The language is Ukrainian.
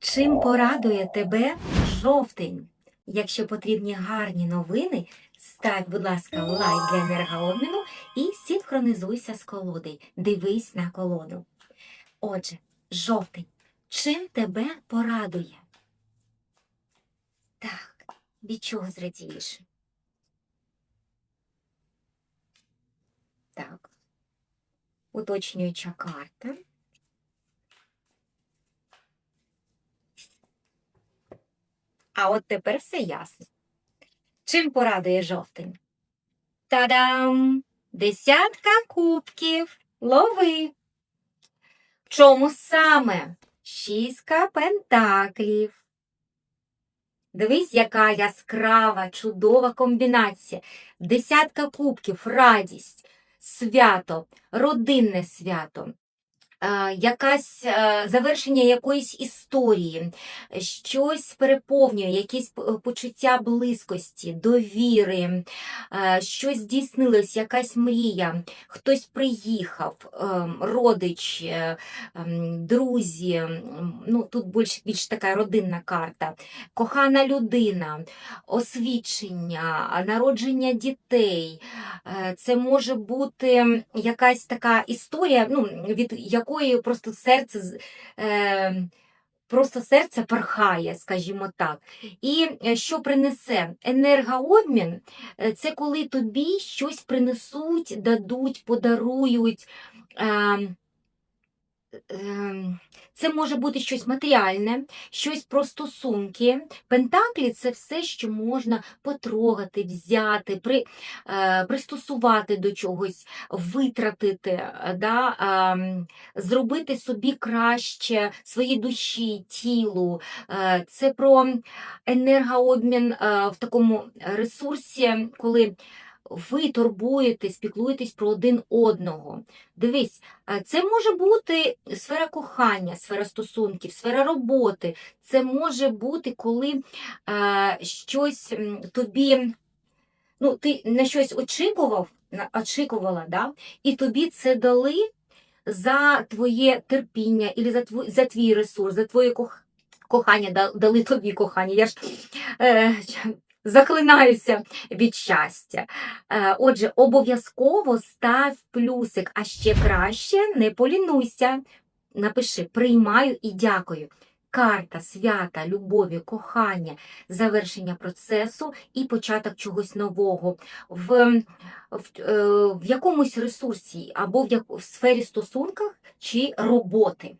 Чим порадує тебе жовтень? Якщо потрібні гарні новини, став, будь ласка, лайк для енергообміну і синхронізуйся з колодою. Дивись на колоду. Отже, жовтень. Чим тебе порадує? Так, від чого зрадієш? Так. Уточнююча карта. А от тепер все ясно. Чим порадує жовтень? Та-дам! Десятка кубків. Лови. Чому саме? Шістка пентаклів. Дивись, яка яскрава, чудова комбінація. Десятка кубків, радість, свято, родинне свято. Е, Якась е, завершення якоїсь історії, щось переповнює, якісь почуття близькості, довіри, е, щось здійснилось, якась мрія, хтось приїхав, родич, е, друзі. Ну, тут більш, більш така родинна карта, кохана людина, освідчення, народження дітей. Е, Це може бути якась така історія, ну, від якої просто серце е, просто серце пархає, скажімо так. І е, що принесе енергообмін, е, це коли тобі щось принесуть, дадуть, подарують. Е, Це може бути щось матеріальне, щось про стосунки. Пентаклі це все, що можна потрогати, взяти, при, е, пристосувати до чогось, витратити, да, ем, зробити собі краще своїй душі, тілу. Е, Це про енергообмін е, в такому ресурсі, коли ви турбуєтесь, піклуєтесь про один одного. Дивись, е, це може бути сфера кохання, сфера стосунків, сфера роботи. Це може бути, коли е, щось тобі, ну, ти на щось очікував, очікувала, да? і тобі це дали за твоє терпіння, і за твій, за твій ресурс, за твоє кох... кохання, дали тобі кохання. Я ж е, захлинаюся від щастя. Е, Отже, обов'язково став плюсик, а ще краще не полінуйся. Напиши приймаю і дякую. Карта свята, любові, кохання, завершення процесу і початок чогось нового в, в, е, в якомусь ресурсі або в, в сфері стосунках чи роботи.